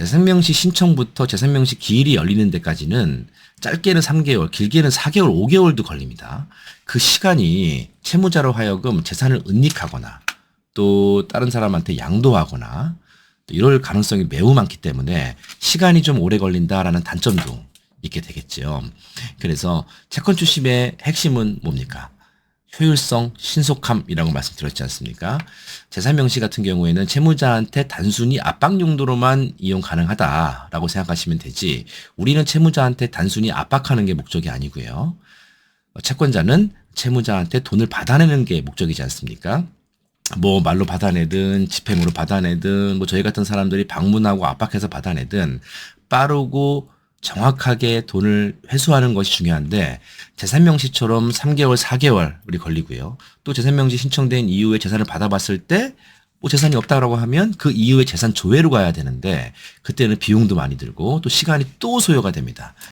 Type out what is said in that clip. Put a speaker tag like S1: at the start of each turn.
S1: 재산명시 신청부터 재산명시 기일이 열리는 데까지는 짧게는 3개월, 길게는 4개월, 5개월도 걸립니다. 그 시간이 채무자로 하여금 재산을 은닉하거나 또 다른 사람한테 양도하거나 또 이럴 가능성이 매우 많기 때문에 시간이 좀 오래 걸린다라는 단점도 있게 되겠죠. 그래서 채권 출심의 핵심은 뭡니까? 효율성, 신속함이라고 말씀드렸지 않습니까? 재산 명시 같은 경우에는 채무자한테 단순히 압박 용도로만 이용 가능하다라고 생각하시면 되지. 우리는 채무자한테 단순히 압박하는 게 목적이 아니고요. 어, 채권자는 채무자한테 돈을 받아내는 게 목적이지 않습니까? 뭐 말로 받아내든 집행으로 받아내든 뭐 저희 같은 사람들이 방문하고 압박해서 받아내든 빠르고 정확하게 돈을 회수하는 것이 중요한데 재산명시처럼 3개월, 4개월 우리 걸리고요. 또 재산명시 신청된 이후에 재산을 받아봤을 때 뭐 재산이 없다라고 하면 그 이후에 재산 조회로 가야 되는데 그때는 비용도 많이 들고 또 시간이 또 소요가 됩니다.